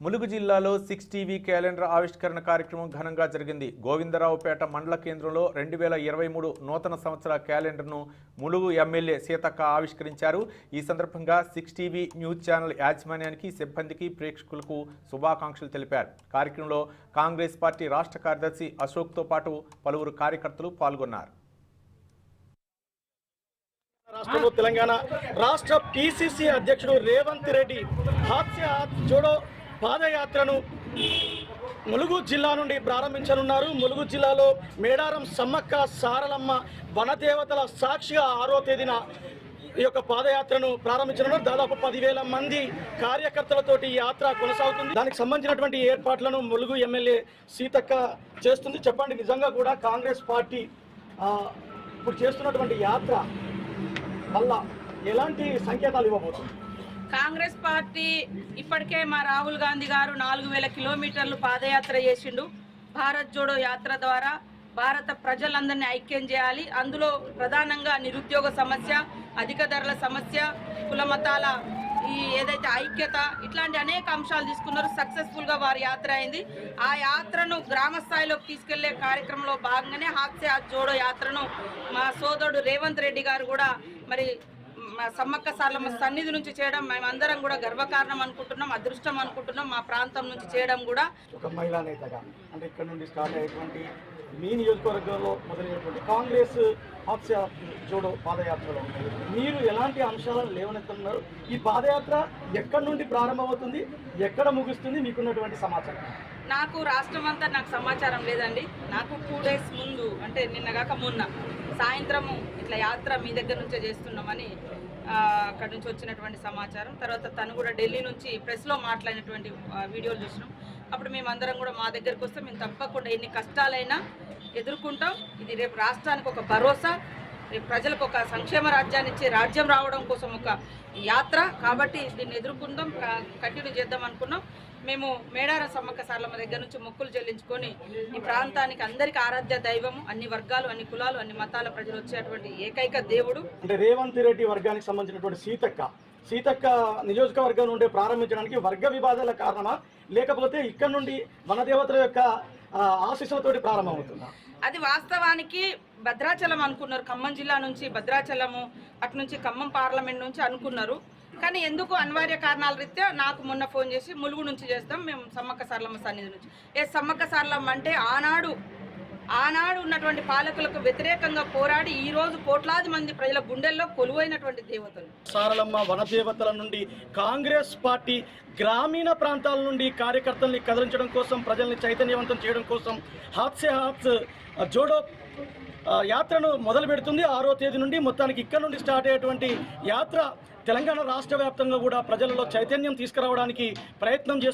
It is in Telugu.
ములుగు జిల్లాలో సిక్స్ టీవీ క్యాలెండర్ ఆవిష్కరణ కార్యక్రమం ఘనంగా జరిగింది. గోవిందరావుపేట మండల కేంద్రంలో రెండు వేల ఇరవై మూడు నూతన సంవత్సర క్యాలెండర్ను ములుగు ఎమ్మెల్యే సీతక్క ఆవిష్కరించారు. ఈ సందర్భంగా సిక్స్ టీవీ న్యూస్ ఛానల్ యాజమాన్యానికి సిబ్బందికి ప్రేక్షకులకు శుభాకాంక్షలు తెలిపారు. కార్యక్రమంలో కాంగ్రెస్ పార్టీ రాష్ట్ర కార్యదర్శి అశోక్తో పాటు పలువురు కార్యకర్తలు పాల్గొన్నారు. రాష్ట్రంలో తెలంగాణ రాష్ట్ర పిసిసి అధ్యక్షుడు రేవంత్ రెడ్డి హాస్య జోడో పాదయాత్రను ములుగు జిల్లా నుండి ప్రారంభించనున్నారు. ములుగు జిల్లాలో మేడారం సమ్మక్క సారలమ్మ వనదేవతల సాక్షిగా ఆరో తేదీన ఈ యొక్క పాదయాత్రను ప్రారంభించడంలో దాదాపు పదివేల మంది కార్యకర్తలతోటి ఈ యాత్ర కొనసాగుతుంది. దానికి సంబంధించినటువంటి ఏర్పాట్లను ములుగు ఎమ్మెల్యే సీతక్క చేస్తుంది. చెప్పండి నిజంగా కూడా కాంగ్రెస్ పార్టీ ఇప్పుడు చేస్తున్నటువంటి యాత్ర వల్ల ఎలాంటి సంకేతాలు ఇవ్వబోతుంది కాంగ్రెస్ పార్టీ ఇప్పటికే మా రాహుల్ గాంధీ గారు నాలుగు వేల కిలోమీటర్లు పాదయాత్ర చేసిండు. భారత్ జోడో యాత్ర ద్వారా భారత ప్రజలందరినీ ఐక్యం చేయాలి. అందులో ప్రధానంగా నిరుద్యోగ సమస్య అధిక ధరల సమస్య కులమతాల ఈ ఏదైతే ఐక్యత ఇట్లాంటి అనేక అంశాలు తీసుకున్నారు. సక్సెస్ఫుల్గా వారి యాత్ర అయింది. ఆ యాత్రను గ్రామ స్థాయిలోకి తీసుకెళ్ళే కార్యక్రమంలో భాగంగానే హాస్య జోడో యాత్రను మా సోదరుడు రేవంత్ రెడ్డి గారు కూడా మరి సమ్మక్క సార్లమ్మ సన్నిధి నుంచి చేయడం మేమందరం కూడా గర్వకారణం అనుకుంటున్నాం అదృష్టం అనుకుంటున్నాం. మా ప్రాంతం నుంచి చేయడం కూడా ఒక మహిళా నేతగా అంటే ఇక్కడ నుండి స్టార్ట్ అయ్యేటువంటి మీ నియోజకవర్గంలో మొదలైనటువంటి కాంగ్రెస్ జోడో పాదయాత్రలో మీరు ఎలాంటి అంశాలను లేవనెత్తున్నారు ఈ పాదయాత్ర ఎక్కడి నుండి ప్రారంభమవుతుంది? ఎక్కడ ముగుస్తుంది? మీకున్నటువంటి సమాచారం. నాకు రాష్ట్రం అంతా నాకు సమాచారం లేదండి. నాకు టూ డేస్ ముందు అంటే నిన్నగాక మొన్న సాయంత్రము ఇట్లా యాత్ర మీ దగ్గర నుంచే చేస్తున్నామని అక్కడి నుంచి వచ్చినటువంటి సమాచారం. తర్వాత తను కూడా ఢిల్లీ నుంచి ప్రెస్లో మాట్లాడినటువంటి వీడియోలు చూసినాం. అప్పుడు మేమందరం కూడా మా దగ్గరకు వస్తే మేము తప్పకుండా ఎన్ని కష్టాలైనా ఎదుర్కొంటాం. ఇది రేపు రాష్ట్రానికి ఒక భరోసా. ప్రజలకు ఒక సంక్షేమ రాజ్యాన్ని ఇచ్చి రాజ్యం రావడం కోసం ఒక యాత్ర. కాబట్టి దీన్ని ఎదుర్కొందాం కంటిన్యూ చేద్దాం అనుకున్నాం. మేము మేడార సమ్మక్క సార్లమ్మ దగ్గర నుంచి మొక్కులు చెల్లించుకొని ఈ ప్రాంతానికి అందరికీ ఆరాధ్య దైవము అన్ని వర్గాలు అన్ని కులాలు అన్ని మతాల ప్రజలు వచ్చేటువంటి ఏకైక దేవుడు. అంటే రేవంత్ రెడ్డి వర్గానికి సంబంధించినటువంటి సీతక్క. సీతక్క నియోజకవర్గం నుండి ప్రారంభించడానికి వర్గ వివాదాల కారణమా? లేకపోతే ఇక్కడ నుండి వనదేవతల యొక్క ఆశీస్సులతోటి ప్రారంభమవుతుందా? అది వాస్తవానికి భద్రాచలం అనుకున్నారు. ఖమ్మం జిల్లా నుంచి భద్రాచలము అటు నుంచి ఖమ్మం పార్లమెంట్ నుంచి అనుకున్నారు. కానీ ఎందుకు అనివార్య కారణాల రీత్యా నాకు మొన్న ఫోన్ చేసి ములుగు నుంచి చేస్తాం మేము సమ్మక్క సార్లమ్మ సన్నిధి నుంచి. ఏ సమ్మక్క సార్లమ్మ అంటే ఆనాడు ఆనాడు ఉన్నటువంటి పాలకులకు వ్యతిరేకంగా పోరాడి ఈ రోజు కోట్లాది మంది ప్రజల గుండెల్లో కొలువైనటువంటి దేవతలు. సారలమ్మ వనదేవతల నుండి కాంగ్రెస్ పార్టీ గ్రామీణ ప్రాంతాల నుండి కార్యకర్తల్ని కదిలించడం కోసం ప్రజల్ని చైతన్యవంతం చేయడం కోసం హాత్సే హాత్స్ జోడో యాత్రను మొదలు పెడుతుంది. ఆరో తేదీ నుండి మొత్తానికి ఇక్కడ నుండి స్టార్ట్ అయ్యేటువంటి యాత్ర తెలంగాణ రాష్ట్ర వ్యాప్తంగా కూడా ప్రజలలో చైతన్యం తీసుకురావడానికి ప్రయత్నం చేస్తుంది